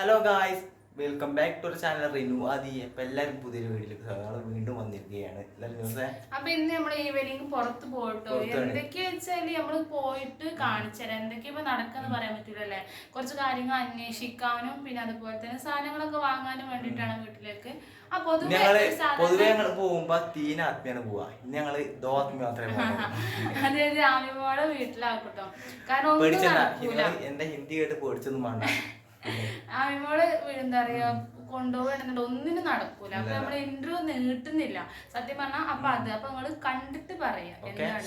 Hello guys welcome back to channel Rinu അതി ഇപ്പൊ എല്ലാവരും പുതിയൊരു ഞങ്ങൾ വീണ്ടും വന്നിരിക്കുകയാണ്. അപ്പൊ ഇന്ന് നമ്മൾ ഈ ഈവനിങ് പുറത്ത് പോയിട്ടോ. എന്തൊക്കെയാ വെച്ചാൽ നമ്മൾ പോയിട്ട് കാണിച്ചുതരാം എന്തൊക്കെയാ ഇപ്പൊ നടക്കാന്ന് പറയാൻ പറ്റൂലല്ലേ? കുറച്ച് കാര്യങ്ങൾ അന്വേഷിക്കാനും പിന്നെ അതുപോലെ തന്നെ സാധനങ്ങളൊക്കെ വാങ്ങാനും വേണ്ടിട്ടാണ് വീട്ടിലേക്ക്. പൊതുവെ ഞങ്ങൾ പൊതുവെ ഞങ്ങൾ പോകുമ്പോ തീന ആത്മീയാണ് പോവാ. ഇന്ന് ഞങ്ങൾ ദോ ആത്മീയ മാത്രമേ പോകുള്ളൂ അതായത് ആമിമോളെ വീട്ടിലാക്കട്ടോ കാരണം എന്റെ ഹിന്ദി കേട്ട് പേടിച്ചൊന്നും വേണ്ട. ആമിമോൾ എന്താ പറയാ കൊണ്ടുപോകണമെന്നുണ്ട് ഒന്നിനും നടക്കൂല. അപ്പൊ നമ്മൾ ഇന്റർവ്യൂ നീട്ടുന്നില്ല. സത്യം പറഞ്ഞാ അപ്പൊ അത്. അപ്പൊ നിങ്ങൾ കണ്ടിട്ട് പറയാ. എന്താണ്?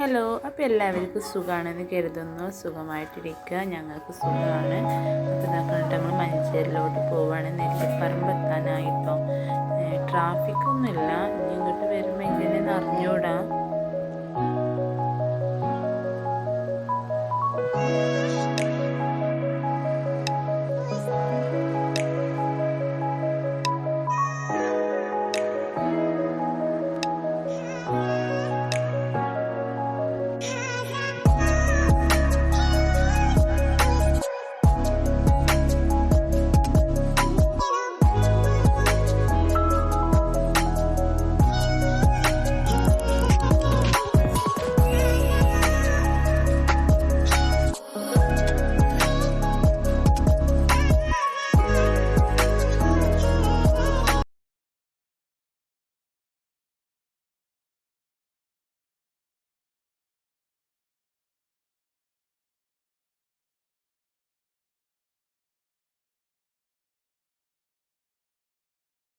ഹലോ അപ്പോൾ എല്ലാവർക്കും സുഖമാണെന്ന് കരുതുന്നു. സുഖമായിട്ടിരിക്കുക. ഞങ്ങൾക്ക് സുഖമാണ്. അപ്പോൾ ഇതാക്കണിട്ട് നമ്മൾ മഞ്ചേരിയിലോട്ട് പോവുകയാണ് നെല്ലിപ്പറമ്പ് എത്താനായിട്ടോ ട്രാഫിക്കൊന്നുമില്ല ഇനി ഇങ്ങോട്ട് വരുമ്പോൾ ഇങ്ങനെ അറിഞ്ഞൂടാ.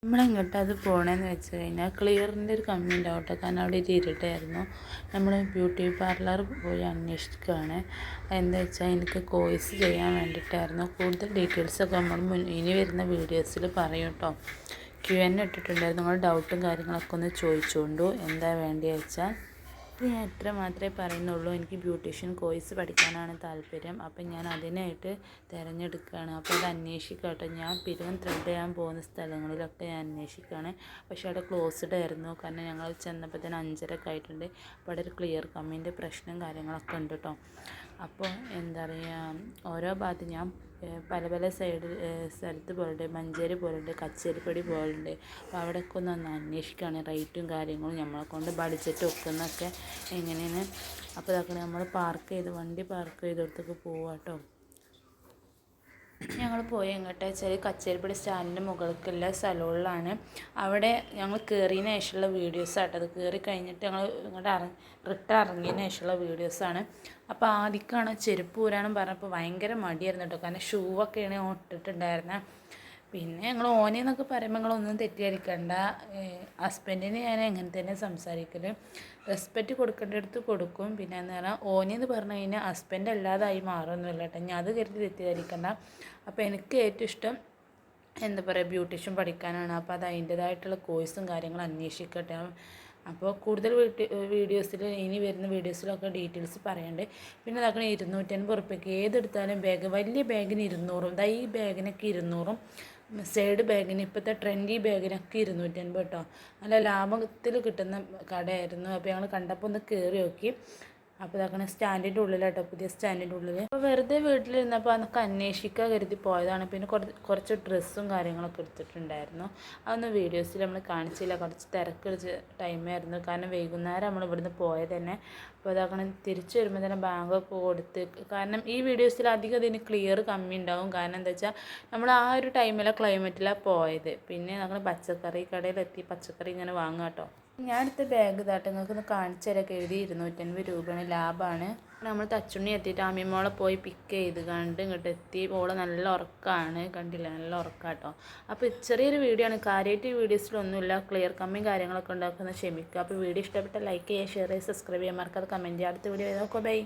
നമ്മളെങ്ങോട്ട് അത് പോകണമെന്ന് വെച്ച് കഴിഞ്ഞാൽ ക്ലിയറിന്റെ ഒരു കമ്മി ഉണ്ടാവും കാരണം അവിടെ ഒരു ഇരുട്ടായിരുന്നു. നമ്മൾ ബ്യൂട്ടി പാർലർ പോയി അന്വേഷിക്കുകയാണ് എന്താ വെച്ചാൽ എനിക്ക് കോഴ്സ് ചെയ്യാൻ വേണ്ടിയിട്ടായിരുന്നു കൂടുതൽ ഡീറ്റെയിൽസൊക്കെ നമ്മൾ ഇനി വരുന്ന വീഡിയോസിൽ പറയും കേട്ടോ. ക്യു എൻ ഇട്ടിട്ടുണ്ടായിരുന്നു. നിങ്ങൾ ഡൗട്ടും കാര്യങ്ങളൊക്കെ ഒന്ന് ചോദിച്ചുകൊണ്ടു എന്താ വേണ്ടിയെന്ന് വെച്ചാൽ ഇത് ഞാൻ ഇത്ര മാത്രമേ പറയുന്നുള്ളൂ. എനിക്ക് ബ്യൂട്ടീഷ്യൻ കോഴ്സ് പഠിക്കാനാണ് താല്പര്യം. അപ്പം ഞാൻ അതിനായിട്ട് തിരഞ്ഞെടുക്കുകയാണ്. അപ്പോൾ അത് അന്വേഷിക്കട്ടെ. ഞാൻ പിരിവൻ ത്രെഡ് ചെയ്യാൻ പോകുന്ന സ്ഥലങ്ങളിലൊക്കെ ഞാൻ അന്വേഷിക്കുകയാണ്. പക്ഷേ അവിടെ ക്ലോസ്ഡ് ആയിരുന്നു. കാരണം ഞങ്ങൾ ചെന്നപ്പോൾ തന്നെ അഞ്ചരക്ക് ആയിട്ടുണ്ട്. അപ്പോൾ അവിടെ ഒരു ക്ലിയർ കമ്മിന്റെ പ്രശ്നം കാര്യങ്ങളൊക്കെ ഉണ്ട് കേട്ടോ അപ്പോൾ എന്താ പറയുക ഓരോ ഭാഗത്ത് ഞാൻ പല പല സൈഡ് സ്ഥലത്ത് പോലുണ്ട് മഞ്ചേരി പോലുണ്ട് കച്ചേരിപ്പടി പോലുണ്ട് അപ്പോൾ അവിടെയൊക്കെ ഒന്ന് ഒന്ന് അന്വേഷിക്കുകയാണ് റേറ്റും കാര്യങ്ങളും നമ്മളെ കൊണ്ട് ബഡ്ജറ്റ് ഒക്കുന്നൊക്കെ എങ്ങനെയാണ്. അപ്പോൾ ഇതൊക്കെ നമ്മൾ പാർക്ക് ചെയ്ത് വണ്ടി പാർക്ക് ചെയ്തിടത്തൊക്കെ പോവാം കേട്ടോ ഞങ്ങൾ പോയി എങ്ങോട്ടാ വെച്ചാൽ കച്ചേരിപ്പടി സ്റ്റാൻഡിന്റെ മുകൾക്കുള്ള സ്ഥലങ്ങളിലാണ് അവിടെ ഞങ്ങൾ കയറിയതിന് ശേഷമുള്ള വീഡിയോസ് ആട്ടോ. അത് കയറി കഴിഞ്ഞിട്ട് ഞങ്ങൾ ഇങ്ങോട്ട് ഇറങ്ങി റിട്ടേൺ ഇറങ്ങിയതിന് ശേഷമുള്ള വീഡിയോസാണ് അപ്പോൾ ആദ്യക്കാണ് ചെരുപ്പ് ഊരാനും പറഞ്ഞപ്പോൾ ഭയങ്കര മടിയായിരുന്നു കേട്ടോ കാരണം ഷൂ ഒക്കെയാണ് ഇട്ടിട്ടുണ്ടായിരുന്നത് പിന്നെ ഞങ്ങൾ ഓനെ എന്നൊക്കെ പറയുമ്പോൾ നിങ്ങളൊന്നും തെറ്റിദ്ധരിക്കണ്ട. ഹസ്ബൻഡിന് ഞാൻ എങ്ങനെ തന്നെ സംസാരിക്കൽ റെസ്പെക്റ്റ് കൊടുക്കേണ്ടടുത്ത് കൊടുക്കും. പിന്നെ എന്ന് പറഞ്ഞാൽ ഓനെ എന്ന് പറഞ്ഞു കഴിഞ്ഞാൽ ഹസ്ബൻഡ് അല്ലാതായി മാറൊന്നുമില്ല കേട്ടോ. ഞാൻ അത് കരുതി തെറ്റിദ്ധരിക്കണ്ട. അപ്പോൾ എനിക്ക് ഏറ്റവും ഇഷ്ടം എന്താ പറയുക ബ്യൂട്ടീഷ്യൻ പഠിക്കാനാണ്. അപ്പോൾ അത് അതിന്റേതായിട്ടുള്ള കോഴ്സും കാര്യങ്ങളും അന്വേഷിക്കട്ടെ. അപ്പോൾ കൂടുതൽ വീഡിയോസിൽ ഇനി വരുന്ന വീഡിയോസിലൊക്കെ ഡീറ്റെയിൽസ് പറയണ്ടേ. പിന്നെ അതാക്കണ ഇരുന്നൂറ്റൻപത് ഉറുപ്പ്യക്ക് ഏതെടുത്താലും ബാഗ് വലിയ ബാഗിന് ഇരുന്നൂറും. ദാ ഈ ബാഗിനൊക്കെ ഇരുന്നൂറും. സൈഡ് ബാഗിന് ഇപ്പോഴത്തെ ട്രെൻഡി ബാഗിനൊക്കെ ഇരുന്നൂറ്റൻപത് കേട്ടോ നല്ല ലാഭത്തിൽ കിട്ടുന്ന കടയായിരുന്നു. അപ്പോൾ ഞങ്ങൾ കണ്ടപ്പോൾ ഒന്ന് കയറി നോക്കി. അപ്പോൾ ഇതാക്കണ സ്റ്റാൻഡിന്റെ ഉള്ളിലാട്ടോ പുതിയ സ്റ്റാൻഡിന്റെ ഉള്ളിൽ അപ്പോൾ വെറുതെ വീട്ടിലിരുന്നപ്പോൾ അതൊക്കെ അന്വേഷിക്കാൻ കരുതി പോയതാണ്. പിന്നെ കുറച്ച് ഡ്രസ്സും കാര്യങ്ങളൊക്കെ എടുത്തിട്ടുണ്ടായിരുന്നു. അതൊന്നും വീഡിയോസിൽ നമ്മൾ കാണിച്ചില്ല. കുറച്ച് തിരക്ക് ടൈമായിരുന്നു. കാരണം വൈകുന്നേരം നമ്മൾ ഇവിടുന്ന് പോയത് തന്നെ. അപ്പോൾ ഇതാക്കണ തിരിച്ചു വരുമ്പോൾ തന്നെ ബാങ്ക് ബാങ്കൊക്കെ കൊടുത്ത് കാരണം ഈ വീഡിയോസിൽ അധികം ഇതിന് ക്ലിയർ കമ്മി ഉണ്ടാവും കാരണം എന്താ വെച്ചാൽ നമ്മൾ ആ ഒരു ടൈമിലെ ക്ലൈമറ്റിലാണ് പോയത്. പിന്നെ നമ്മൾ പച്ചക്കറി കടയിലെത്തി പച്ചക്കറി ഇങ്ങനെ വാങ്ങാം കേട്ടോ ഞാൻ എടുത്ത ബാഗ് നിങ്ങൾക്ക് ഒന്ന് കാണിച്ചു തരാം. എഴുതി ഇരുന്നൂറ്റൻപത് രൂപയാണ്. ലാഭമാണ് നമ്മൾ തച്ചുണ്ണി എത്തിയിട്ട് അമ്മിമോളെ പോയി പിക്ക് ചെയ്ത് കണ്ട് ഇങ്ങോട്ട് എത്തി. ഓളെ നല്ല ഉറക്കമാണ് കണ്ടില്ല? നല്ല ഉറക്കാട്ടോ. അപ്പോൾ ചെറിയൊരു വീഡിയോ ആണ്. കാര്യമായിട്ട് വീഡിയോസിലൊന്നുമില്ല ക്ലിയർ കമ്മിയും കാര്യങ്ങളൊക്കെ ഉണ്ടാക്കുന്ന ക്ഷമിക്കുക. അപ്പോൾ വീഡിയോ ഇഷ്ടപ്പെട്ട ലൈക്ക് ചെയ്യുക ഷെയർ ചെയ്യുക സബ്സ്ക്രൈബ് ചെയ്യാൻ മറക്കാതെ കമന്റ് ചെയ്യുക. അടുത്ത വീഡിയോ നോക്കുക ബൈ